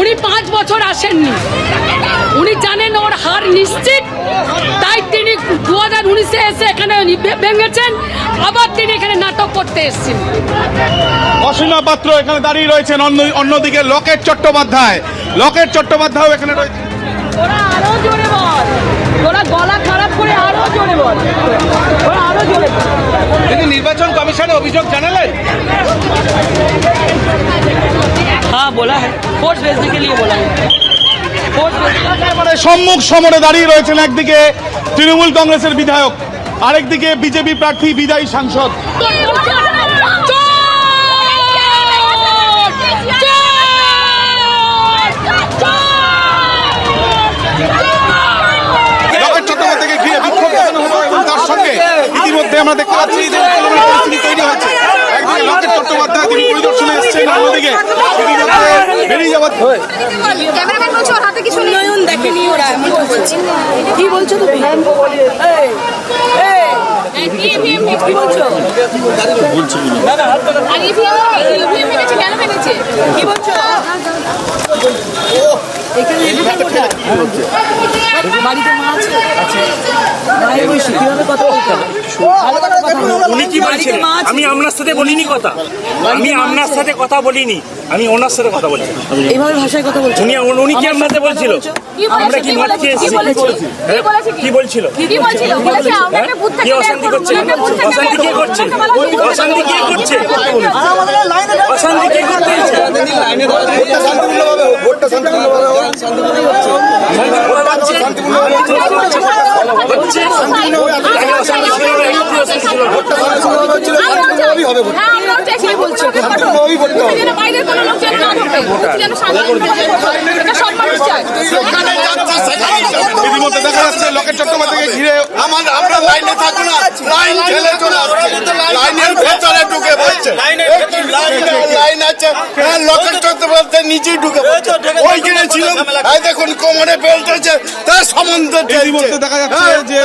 উনি পাঁচ বছর আসেননি। উনি জানেন ওর হার নিশ্চিত। তাই তিনি দু হাজার উনিশে এসে এখানে ভেঙেছেন। আবার তিনি এখানে নাটক করতে এসেছেন। অসীমা পাত্র এখানে দাঁড়িয়ে রয়েছেন অন্য অন্যদিকে লকেট চট্টোপাধ্যায়। লকেট চট্টোপাধ্যায় এখানে রয়েছে। ওরা আরও জোরে বল। ওরা গলা খারাপ করে আরও জোরে বল। ওরা আরও জোরে বল। নির্বাচন কমিশনে অভিযোগ জানালেন? হ্যাঁ বলা হ্যাঁ। সম্মুখ সমরে দাঁড়িয়ে রয়েছেন একদিকে তৃণমূল কংগ্রেসের বিধায়ক আরেকদিকে বিজেপি প্রার্থী বিদায়ী সাংসদ। ইতিমধ্যে আমরা দেখতে পাচ্ছি তৈরি হয়েছে। একদিকে চট্টোপাধ্যায় তিনি পরিদর্শনে এসেছেন অন্যদিকে বেরিয়ে যাওয়ার ক্যামেরাম্যান বলছে ওর হাতে কিছু নয়ন দেখেনি ওরা কি বলছো তুমি কি বলছো আর ইভিএম ইভিএম ভেঙেছে কেন ভেঙেছে কি বলছো বাড়িতে মা আছে কীভাবে কথা বলতে উনি কি বলছেন? আমি আপনার সাথে বলিনি কথা। আমি আপনার সাথে কথা বলিনি। আমি ওনার সাথে কথা বলছি। এইভাবে ভাষায় কথা বলছো? উনি উনি কি আপনাদের বলছিল? আমরা কি কি মদ বলেছে? খেয়ে কি? হ্যাঁ? বলছিল? কি কি অশান্তি করছে? অশান্তি কে করছে? অশান্তি কে করছে? অশান্তি কে করতে ইতিমধ্যে দেখা যাচ্ছে লকেট চট্টোপাধ্যায়কে ঘিরে আমার আমরা লাইনে থাকব না। লাইন ঠেলে চলে লাইনের ভেতরে ঢুকে পড়ছে। লাইন লাইন আছে। হ্যাঁ লকেট নিচেই ঢুকে পড়ছে। ওইখানে ছিল এই দেখুন কোমরে বেল্ট আছে তার সম্বন্ধে দেখা যাচ্ছে হ্যাঁ, যে